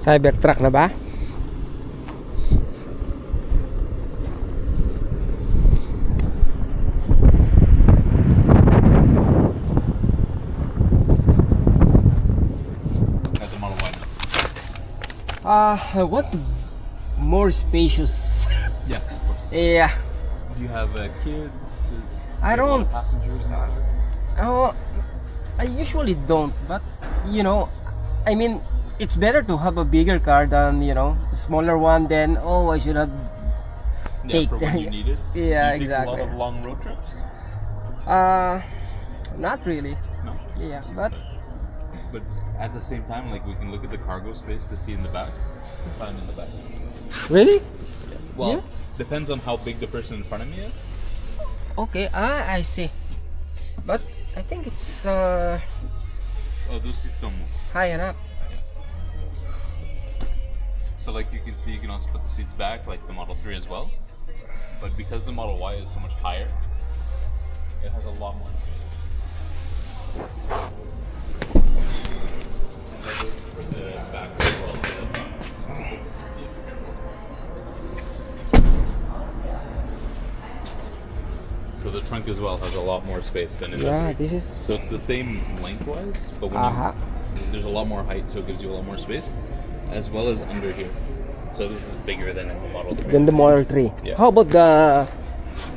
Cybertruck na ba? Ah, I want more spacious. Yeah, of course. yeah. Do you have uh, kids? I don't. Passengers? and? Oh, I usually don't, but you know, I mean, it's better to have a bigger car than you know, a smaller one. Then oh, I should have. Yeah, Take for when you need it. Yeah, Do you take a lot of long road trips? Uh, not really. No. Yeah, but But at the same time, like we can look at the cargo space to see in the back. Find in the back. really, Well, Yeah. depends on how big the person in front of me is. okay. Ah, I see. But I think it's uh Oh, those seats don't move. high enough. So like you can see, you can also put the seats back, like the Model 3 as well. But because the Model Y is so much higher, it has a lot more space. And that goes for the back as well. So the trunk as well has a lot more space than in Yeah, the 3. this is. So it's the same lengthwise, but when Uh-huh. you, there's a lot more height, so it gives you a lot more space, as well as under here. So this is bigger than in the Model 3. Then the Model 3. Yeah. How about the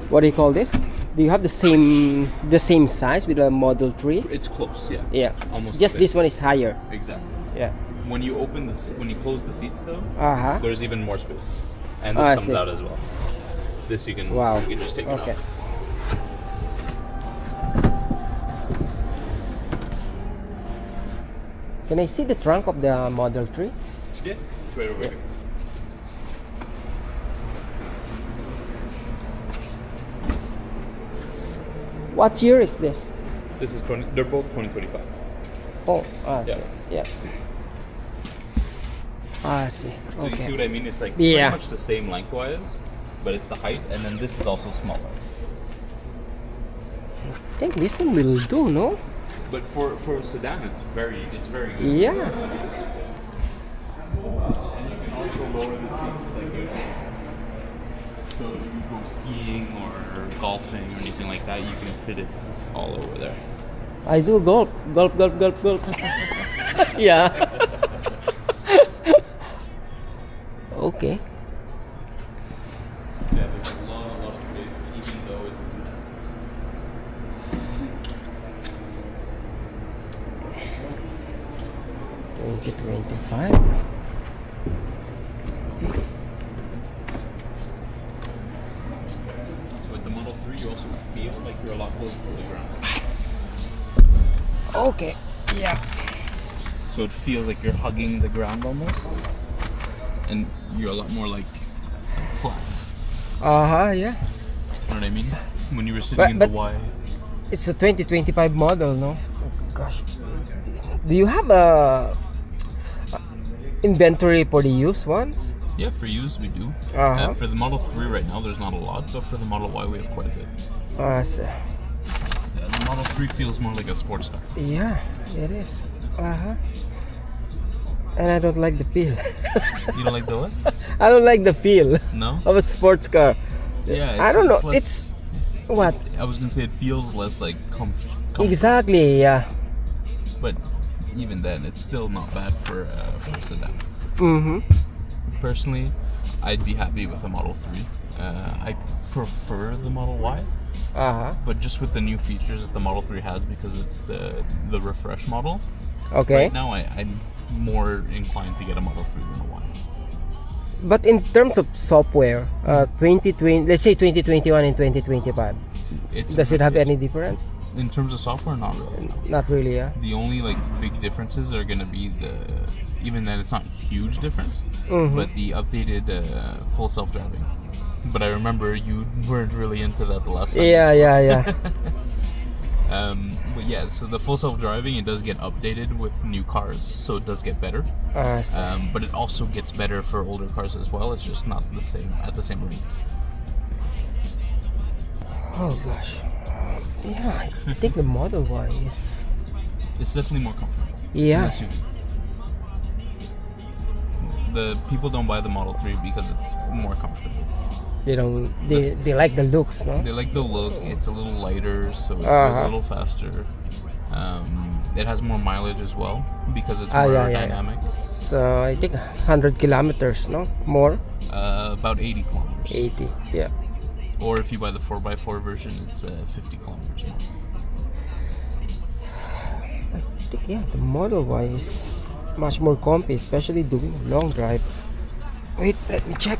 what do you call this? Do you have the same the same size with the Model 3? It's close, yeah. Yeah. Almost Just this one is higher. Exactly. Yeah. When you open the, when you close the seats though, Uh huh. there's even more space, and Oh, this I comes out as well. This you can, Wow. you can just take it Okay. off. Can I see the trunk of the Model 3? Yeah, it's right over here. What year is this? This is 20. They're both 2025. Oh, I see. Yeah. Yeah. I see. So you see what I mean? It's like Yeah. pretty much the same lengthwise, but it's the height, and then this is also smaller. I think this one will do, no? But for for a sedan, it's very it's very good. Yeah. Lower the seats like. So if you go skiing or golfing or anything like that, you can fit it all over there. I do golf. Golf, golf, golf, golf. yeah. okay. Yeah, there's a lot, a lot of space, even though it's a sedan. Twenty twenty-five. With the Model 3, you also feel like you're a lot closer to the ground. Okay. Yeah. So it feels like you're hugging the ground almost, and you're a lot more like flat. Uh huh. Yeah. You know what I mean? When you were sitting But- in but- the Y. It's a 2025 model, no? Oh, gosh. Do you have a inventory for the used ones? Yeah, for used we do. Uh-huh. Uh, for the Model 3 right now, there's not a lot, but for the Model Y, we have quite a bit. See. Yeah, the Model 3 feels more like a sports car. Yeah, it is. Uh huh. And I don't like the feel. You don't like the what? I don't like the feel No? of a sports car. Yeah, I don't know. less- It's what I was gonna say it feels less like comf- comfort, exactly? Yeah. but even then, it's still not bad for, uh, for a sedan. Mm-hmm. Personally, I'd be happy with a Model 3. Uh, I prefer the Model Y, Uh huh. but just with the new features that the Model 3 has because it's the the refresh model. Okay. Right now, I, I'm more inclined to get a Model 3 than a Y. But in terms of software, uh, 2020, let's say 2021 and 2025, It's does it have any difference? In terms of software, not really. Not really. Yeah. The only like big differences are gonna be the even then it's not huge difference, Mhm. but the updated uh, full self driving. But I remember you weren't really into that the last time. Yeah, yeah, yeah. Um, but yeah, so the full self driving it does get updated with new cars, so it does get better. I see. Um, but it also gets better for older cars as well. It's just not the same at the same rate. Oh gosh. Yeah, I think the Model Y is. It's definitely more comfortable. Yeah. The people don't buy the Model 3 because it's more comfortable. They don't. They, they like the looks, no? They like the look. It's a little lighter, so it goes Uh-huh. a little faster. Um, it has more mileage as well because it's Ah, more yeah, yeah, yeah. So I think 100 kilometers, no? More? Uh, about 80 kilometers. 80. Yeah. Or if you buy the 4x4 version, it's uh, 50 kilometers more. I think yeah, the Model Y is much more comfy, especially doing long drive. Wait, let me check.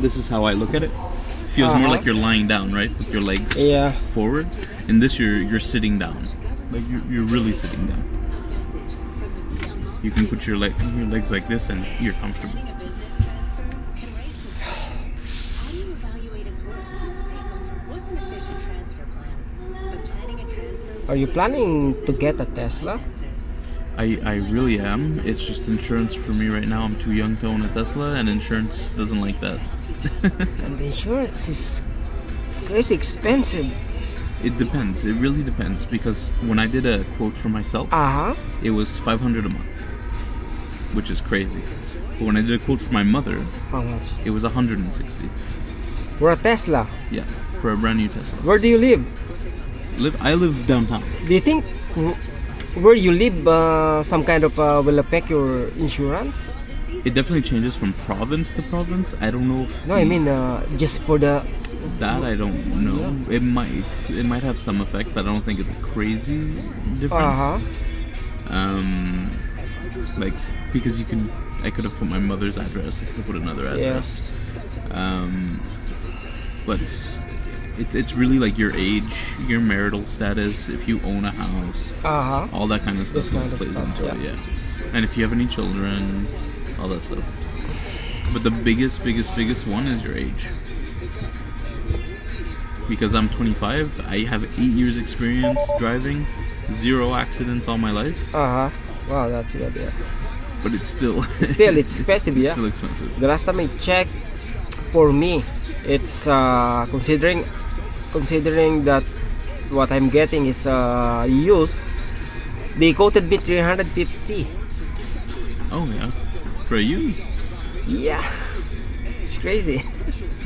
This is how I look at it. Feels more Uh-huh. like you're lying down, right, with your legs Yeah. forward. And this, you're you're sitting down, like you're, you're really sitting down. You can put your leg your legs like this, and you're comfortable. How do you evaluate its worth? Take home. What's an efficient transfer plan? When planning a transfer, Are you planning to get a Tesla? I, I really am. It's just insurance for me right now. I'm too young to own a Tesla, and insurance doesn't like that. And the insurance is it's crazy expensive. it depends. It really depends because when I did a quote for myself, Uh huh. it was 500 a month, which is crazy. But when I did a quote for my mother, How much? it was 160. For a Tesla. Yeah, for a brand new Tesla. Where do you live? Live I live downtown. Do you think where you live uh, some kind of uh, will affect your insurance? It definitely changes from province to province. I don't know if No, I mean uh, just for the. that I don't know. It might it might have some effect, but I don't think it's a crazy difference. Uh huh. um like because you can i could have put my mother's address i could have put another address. Yeah. um but it, it's really like your age your marital status if you own a house Uh huh. all that kind of stuff kind of plays stuff, into it yeah. yeah and if you have any children all that stuff but the biggest biggest biggest one is your age because i'm 25 i have eight years experience driving zero accidents all my life Uh huh. Wow, that's good. Yeah. but it's still Still, it's expensive. it's Yeah. still expensive. The last time I checked, for me, it's uh, considering considering that what I'm getting is uh, used. They quoted me 350. Oh yeah, for a used. Yeah, it's crazy.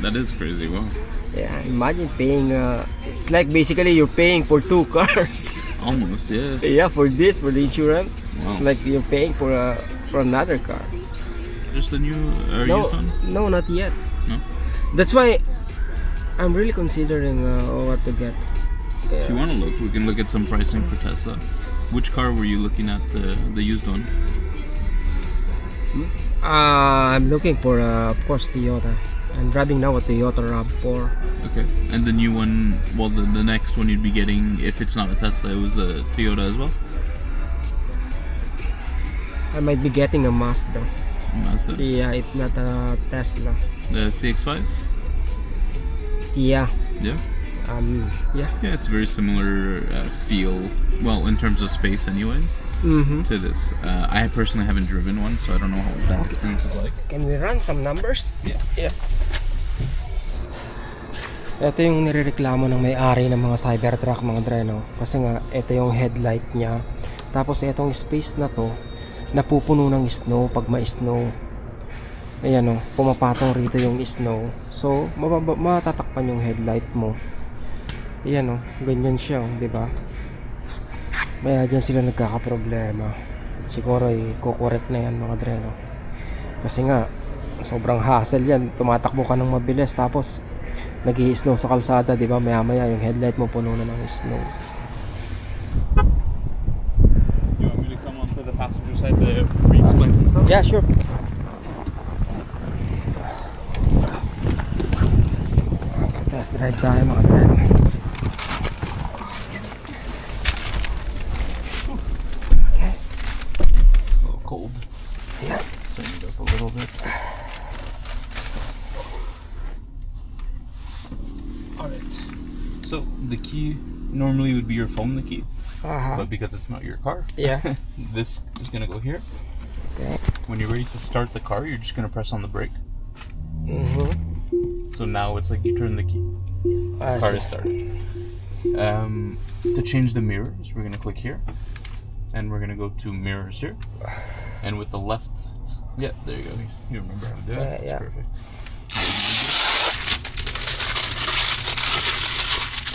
That is crazy. Wow, Yeah, imagine paying. Uh, it's like basically you're paying for two cars. almost yeah. yeah, for this for the insurance, it's like you're paying for a for another car. Just a new uh, No, no, not yet. No. That's why I'm really considering uh, what to get. If you want to look, we can look at some pricing for Tesla. Which car were you looking at? The the used one. Uh, I'm looking for, uh, of course, Toyota. I'm driving now a Toyota RAV4. Okay. And the new one. Well, the the next one you'd be getting, if it's not a Tesla, it was a Toyota as well. I might be getting a Mazda. Mazda. Yeah, if not a Tesla. The CX-5. Yeah, Yeah. Um, yeah. Yeah, it's very similar uh, feel. Well, in terms of space, anyways, Mm-hmm. to this. Uh, I personally haven't driven one, so I don't know how that experience is like. Can we run some numbers? Yeah. Yeah. Ito yung nirereklamo ng may-ari ng mga Cybertruck mga dreno. Kasi nga, ito yung headlight niya. Tapos itong space na to, napupuno ng snow pag ma-snow. Ayan o, pumapatong rito yung snow. So, matatakpan yung headlight mo. Ayan o, ganyan siya o, di ba? Kaya dyan sila nagkakaproblema. Siguro ay kukorek na yan mga dreno. Kasi nga, sobrang hassle yan. Tumatakbo ka ng mabilis tapos nag snow sa kalsada, di ba? Maya maya yung headlight mo puno na ng snow. You want me to come onto the passenger side to re-explain some stuff? Yeah, sure. Test drive tayo mga dreno. Key normally would be your phone, the key, Aha. but because it's not your car, Yeah. this is gonna go here. Okay. When you're ready to start the car, you're just gonna press on the brake. Mm-hmm. So now it's like you turn the key, I car see. is started. Um, to change the mirrors, we're gonna click here, and we're gonna go to mirrors here, and with the left, yeah, there you go. You remember how to do it. Yeah, That's yeah. perfect.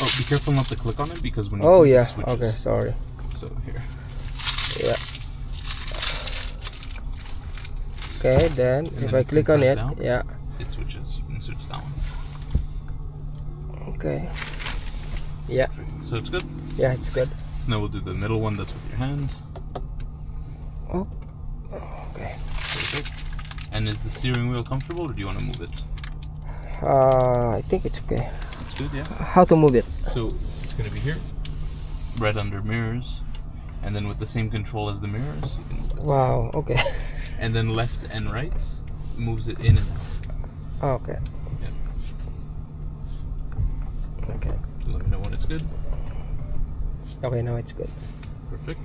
Oh, be careful not to click on it because when you Oh yeah. switches. Okay, sorry. So here. Yeah. Okay, then And if then I click on it, down. yeah. it switches. You can switch down. Okay. Yeah, So it's good. yeah, it's good. So now we'll do the middle one. That's with your hand. Oh. Okay. Perfect. And is the steering wheel comfortable, or do you want to move it? Uh, I think it's okay. Good, yeah. How to move it? So it's gonna be here, right under mirrors, and then with the same control as the mirrors, you can move it. Wow. Okay. And then left and right moves it in and out. okay. Yeah. Okay. Let me know when it's good. Okay. Now it's good. Perfect.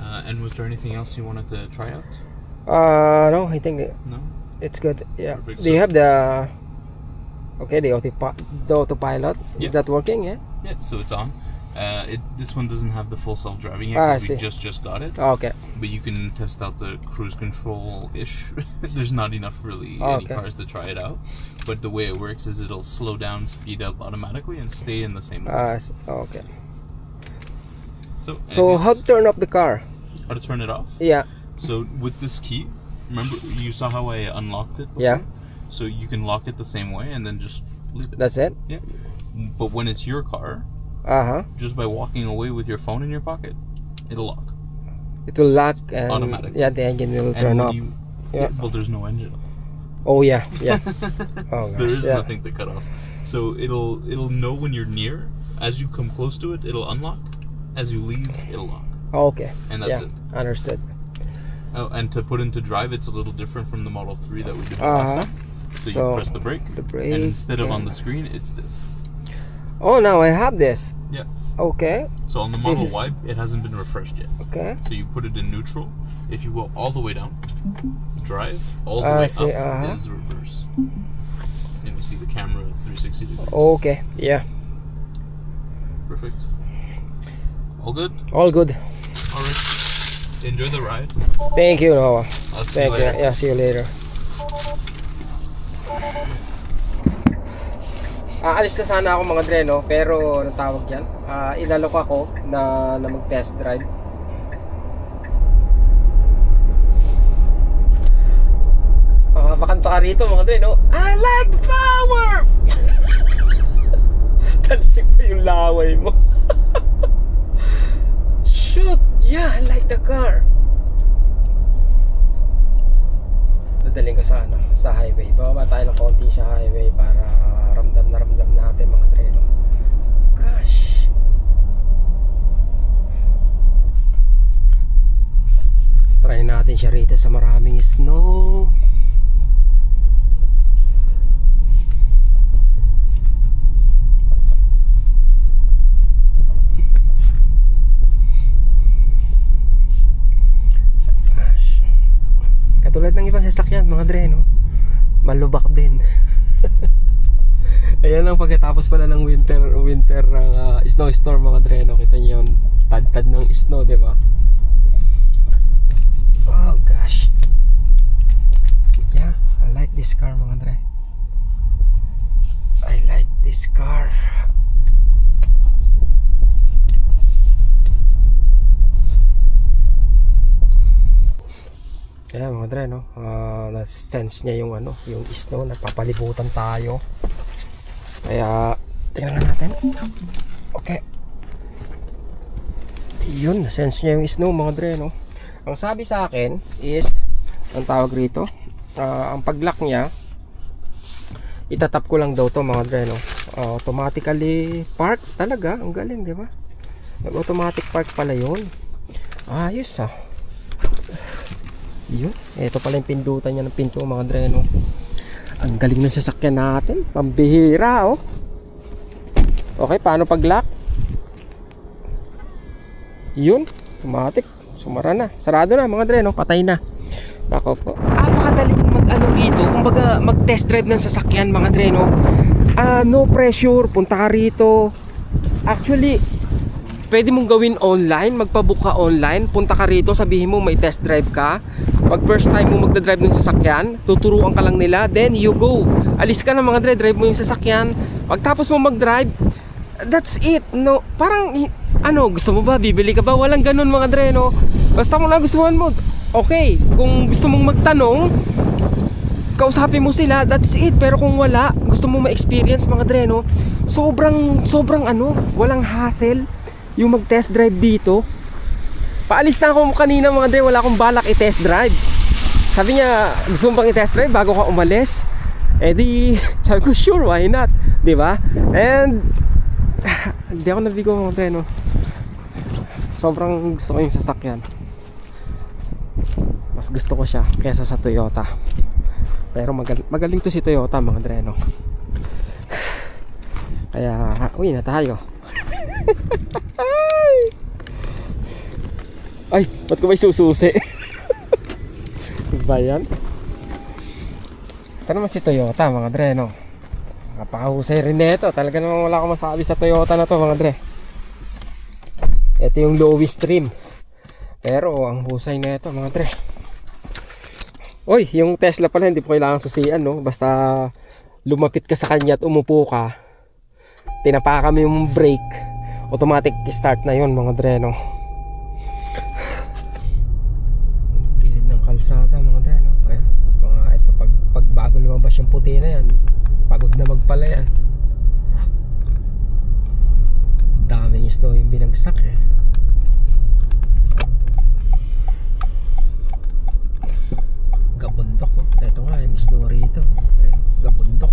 Uh, and was there anything else you wanted to try out? Uh, no, I think No. it's good. Yeah. Perfect. Do you have the? Okay, the autopi- the autopilot Yeah. is that working? Yeah. Yeah. So it's on. Uh, it this one doesn't have the full self driving yet Ah, we just just got it. Okay. But you can test out the cruise control ish. There's not enough really Oh, any okay. cars to try it out. But the way it works is it'll slow down, speed up automatically, and stay in the same. Uh, s- okay. so So how to turn off the car? how to turn it off? Yeah. So with this key, remember you saw how I unlocked it? Before? Yeah. So you can lock it the same way and then just leave it. That's it. yeah. But when it's your car, Uh huh. just by walking away with your phone in your pocket, it'll lock. It will lock and Automatically. yeah, the engine will And turn off. you, Yeah. Well, there's no engine. Oh yeah, yeah. Oh, there is yeah. nothing to cut off. So it'll it'll know when you're near. As you come close to it, it'll unlock. As you leave, it'll lock. okay. And that's yeah. it. Understood. Oh, and to put into drive, it's a little different from the Model 3 that we did Uh-huh. last time. So, So, you press the brake, the brake, and instead of on the screen, it's this. Oh, now I have this. Yeah. Okay. So on the Model is- Y, it hasn't been refreshed yet. Okay. So you put it in neutral. If you go all the way down, drive, all the I way see, up uh-huh. is reverse. And you see the camera 360 degrees. Okay. Yeah. Perfect. All good? All good. All right. Enjoy the ride. Thank you, Noah. I'll see Thank you you. Yeah. See you later. Aalis na sana ako mga dre, no? Pero anong tawag yan? Ah, inalok ako na, na mag-test drive. Ah, makanta ka rito mga dre, no? I like the power! Talsik pa yung laway mo. Shoot! Yeah, I like the car. Dadaling ko sa ano, sa highway. Bababa tayo ng konti sa highway para ramdam na ramdam natin mga dreno. Gosh. Try natin siya rito sa maraming snow. Gosh. Katulad ng ibang sasakyan, mga dre, no? Malubak din. Ayan ang pagkatapos pala ng winter winter uh, snowstorm mga dre, no? Kita niyo yung tad-tad ng snow, di ba? Oh gosh. Yeah, I like this car mga dre. I like this car. Kaya mga dre, no? Ah, na-sense niya yung ano, yung snow, nagpapalibutan tayo. Kaya, tingnan natin. Okay. Yun, sense niya yung snow mga dre, no? Ang sabi sa akin is, ang tawag rito, ah, ang pag-lock niya, itatap ko lang daw to mga dre, no? Ah, automatically park talaga, ang galing, di ba? Nag-automatic park pala yun. Ayos ah. Yun. Ito pala yung pindutan niya ng pinto mga dreno. Ang galing ng sasakyan natin. Pambihira oh. Okay, paano pag lock? Yun, automatic. Sumara na. Sarado na mga dre, no? Patay na. Nako po. Napakadaling mag-ano rito. Kumbaga, mag-test drive ng sasakyan mga dre, no? Ah, no pressure. Punta ka rito. Actually, pwede mong gawin online, magpabook ka online, punta ka rito, sabihin mo may test drive ka. Pag first time mo magdadrive ng sasakyan, tuturuan ka lang nila, then you go. Alis ka na mga dre, drive mo yung sasakyan. Pagtapos mo mag-drive, that's it. No, parang ano, gusto mo ba? Bibili ka ba? Walang ganun mga dre, no? Basta kung nagustuhan mo, okay. Kung gusto mong magtanong, kausapin mo sila, that's it. Pero kung wala, gusto mo ma-experience mga dre, no? Sobrang, sobrang ano, walang hassle yung mag-test drive dito. Paalis na ako kanina mga dre, wala akong balak i-test drive. Sabi niya, gusto mo bang i-test drive bago ka umalis? Eh di, sabi ko, sure, why not? Ba? And, hindi ako nabigo mga dre, no? Sobrang gusto ko yung sasakyan. Mas gusto ko siya kesa sa Toyota. Pero magal magaling to si Toyota mga dre, no? Kaya, uwi na tayo. Ay, ba't ko may sususi? Ano ba yan? Ito si Toyota mga dre, no? Napakahusay rin nito. Talaga naman wala akong masabi sa Toyota na to mga dre. Ito yung lowest trim. Pero ang husay nito mga dre. Oy, yung Tesla pala hindi po kailangan susian, no? Basta lumapit ka sa kanya at umupo ka. Tinapakan mo yung brake. Automatic start na yon mga dre, no? Gilid ng kalsada mga dre, no? Ayan, mga ito, pag, pag lumabas yung puti na yan, pagod na magpala yan. Daming snow yung binagsak eh. Gabundok oh. Ito nga, yung snow rito. Eh, gabundok.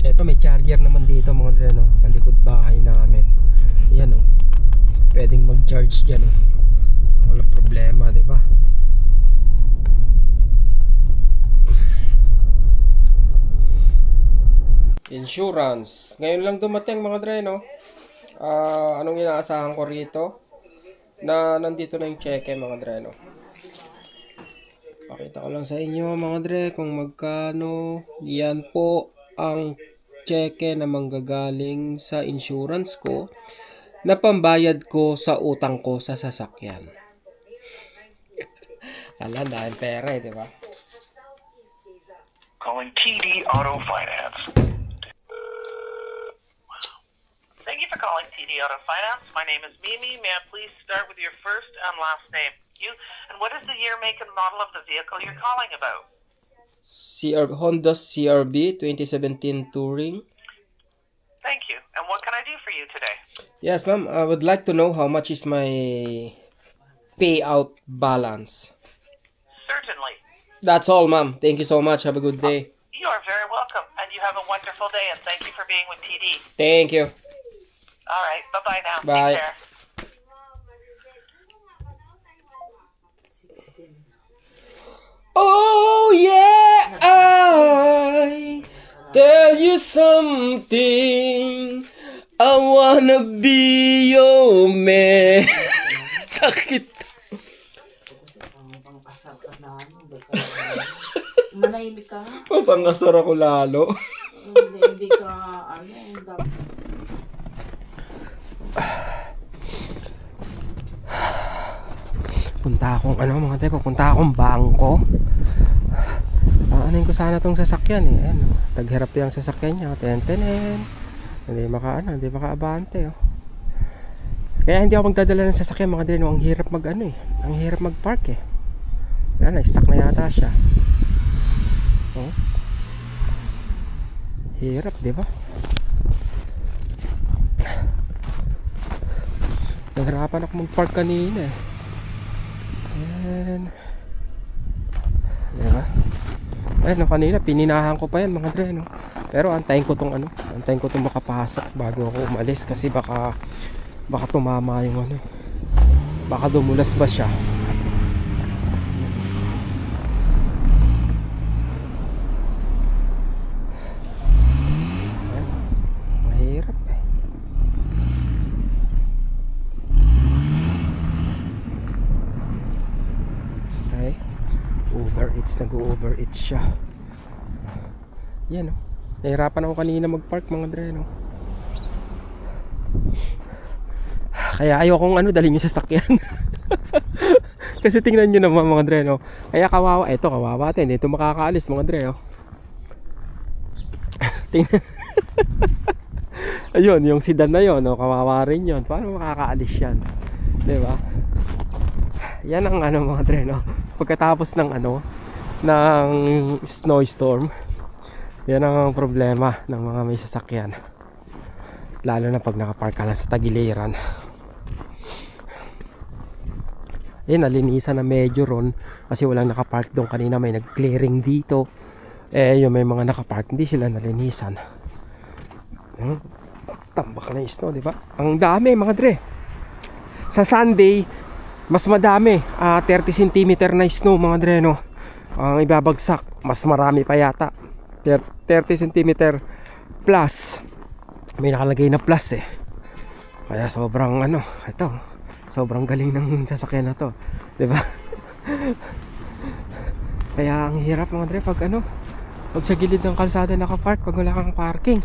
Ito may charger naman dito mga dre, no, sa likod bahay namin. Yan oh. Mag-charge diyan oh. Walang problema, 'di ba? Insurance. Ngayon lang dumating mga dre, no? Ah, anong inaasahan ko rito? Na nandito na yung cheque mga dre, no? Pakita ko lang sa inyo mga dre kung magkano. Yan po ang cheque na manggagaling sa insurance ko na pambayad ko sa utang ko sa sasakyan. Kala, dahil pera eh, di ba? Calling TD Auto Finance. Thank you for calling TD Auto Finance. My name is Mimi. May I please start with your first and last name? You and what is the year, make, and model of the vehicle you're calling about? CR, Honda CRB 2017 Touring. Thank you. And what can I do for you today? Yes, ma'am. I would like to know how much is my payout balance. Certainly. That's all, ma'am. Thank you so much. Have a good day. You are very welcome, and you have a wonderful day. And thank you for being with TD. Thank you. All right. Bye bye now. Bye. Take care. Oh yeah, tell you something. I wanna be your man. Sakit. Manahimik ka. Mapangasar ako lalo. Hindi, hindi ka, ano. Punta akong ano mga tayo, punta akong bangko. Aanayin ko sana tong sasakyan eh. Ano, taghirap yung sasakyan niya. Tenten Hindi maka ano, hindi makaabante oh. Kaya hindi ako magdadala ng sasakyan mga dre, no? ang hirap mag ano eh. Ang hirap mag park eh. Wala na, stuck na yata siya. Oh. Hirap, di ba? Nahirapan ako mag-park kanina eh. Ayan. Diba? Ayan, no, kanina, pininahan ko pa yan mga dre, no? Pero antayin ko tong ano, antayin ko tong makapasok bago ako umalis kasi baka baka tumama yung ano. eh. Baka dumulas ba siya? Eats siya. Yan oh. Nahirapan ako kanina mag-park mga dre no. Kaya ayokong ano dalhin yung sasakyan. Kasi tingnan nyo naman mga dre. Kaya kawawa, eto kawawa ito, hindi ito makakaalis mga dre oh. tingnan. Ayun, yung sedan na yon, no, kawawa rin yun. Paano makakaalis yan? ba? Yan ang ano mga dre. Pagkatapos ng ano ng snowstorm, yan ang problema ng mga may sasakyan. Lalo na pag nakapark ka lang sa tagiliran. Eh, nalinisan na medyo ron kasi walang nakapark doon kanina may nag-clearing dito. Eh, yung may mga nakapark, hindi sila nalinisan. Hmm? Tambak na yung snow, di ba? Ang dami, mga dre. Sa Sunday, mas madami. Ah, 30 cm na snow, mga dre, no? Ang ibabagsak, mas marami pa yata. Ter- 30 cm plus. May nakalagay na plus eh. Kaya sobrang ano, ito. Sobrang galing ng sasakyan na to. ba? Kaya ang hirap mga dre pag ano, pag sa gilid ng kalsada nakapark pag wala kang parking.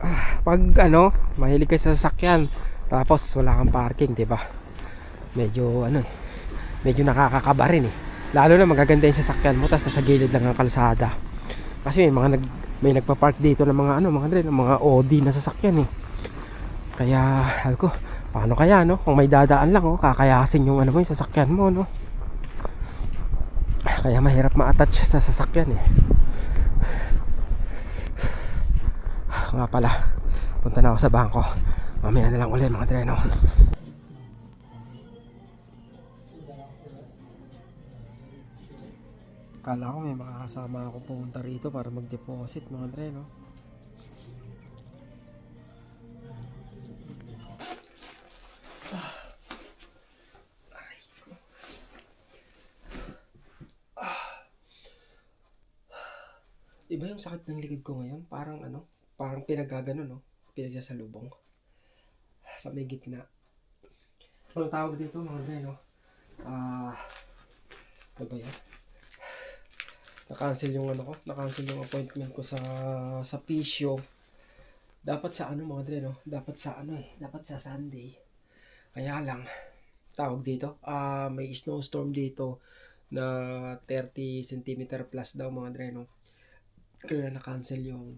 Pag ano, mahilig ka sa sasakyan, tapos wala kang parking, ba? Medyo ano eh, medyo nakakakaba rin eh. Lalo na magaganda yung sasakyan mo tapos sa gilid lang ng kalsada. Kasi may mga nag may nagpa-park dito ng mga ano, mga dre, mga Audi na sasakyan eh. Kaya, ko, paano kaya, no? Kung may dadaan lang, oh, kakayasin yung ano mo, yung sasakyan mo, no? Kaya mahirap ma-attach sa sasakyan, eh. Nga pala, punta na ako sa bangko. Mamaya na lang ulit, mga treno. Kala ko may makakasama ako pumunta rito para mag-deposit, mga treno. Iba yung sakit ng likod ko ngayon. Parang ano, parang pinagagano, no? Pinagsasalubong. Sa may gitna. Ang tawag dito, mga gay, no? Ah, ano ba yan? Na-cancel yung ano ko, na-cancel yung appointment ko sa sa Pisio. Dapat sa ano mga dre, no? Dapat sa ano eh, dapat sa Sunday. Kaya lang, tawag dito, ah may snowstorm dito na 30 cm plus daw mga dre, no? Kaya na-cancel yung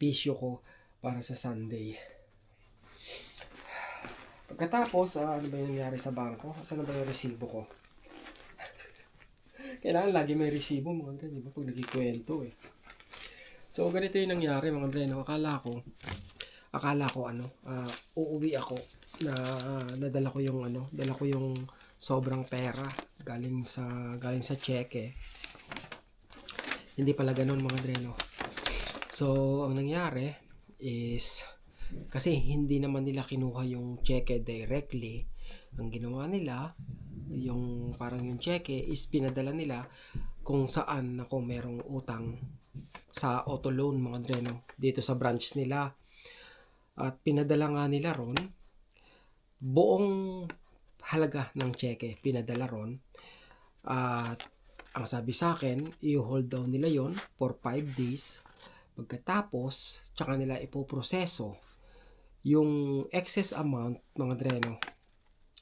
pisyo ko para sa Sunday. Pagkatapos, ah, ano ba yung nangyari sa bangko? Saan na ba yung resibo ko? Kailangan lagi may resibo mga dre, di ba? Pag nagkikwento eh. So, ganito yung nangyari mga dre? Akala ko, akala ko ano, ah, uuwi ako na nadala ko yung ano, dala ko yung sobrang pera galing sa galing sa cheque. Hindi pala ganun mga dreno. So, ang nangyari is kasi hindi naman nila kinuha yung cheque directly. Ang ginawa nila, yung parang yung cheque is pinadala nila kung saan ako merong utang sa auto loan mga dreno dito sa branch nila. At pinadala nga nila ron buong halaga ng cheque pinadala ron. At ang sabi sa akin, i-hold down nila yon for 5 days. Pagkatapos, tsaka nila ipoproseso yung excess amount mga dreno.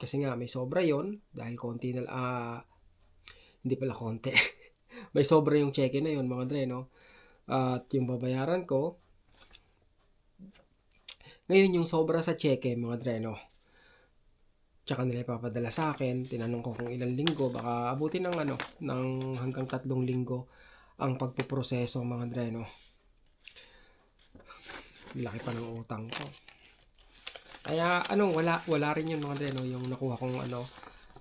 Kasi nga may sobra yon dahil konti na ah hindi pala konti. may sobra yung cheque na yon mga dreno. At yung babayaran ko ngayon yung sobra sa cheque mga dreno tsaka nila ipapadala sa akin. Tinanong ko kung ilang linggo, baka abutin ng ano, ng hanggang tatlong linggo ang pagpuproseso mga dreno. Laki pa ng utang ko. Kaya ano, wala wala rin yun mga dreno, yung nakuha kong ano,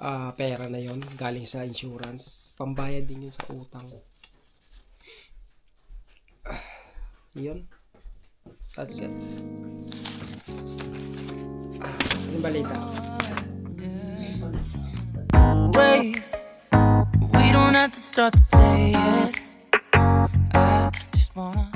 ah, pera na yon galing sa insurance. Pambayad din yun sa utang. Ah, yun. That's it. Yung balita. Wait, we don't have to start the day yet. I just wanna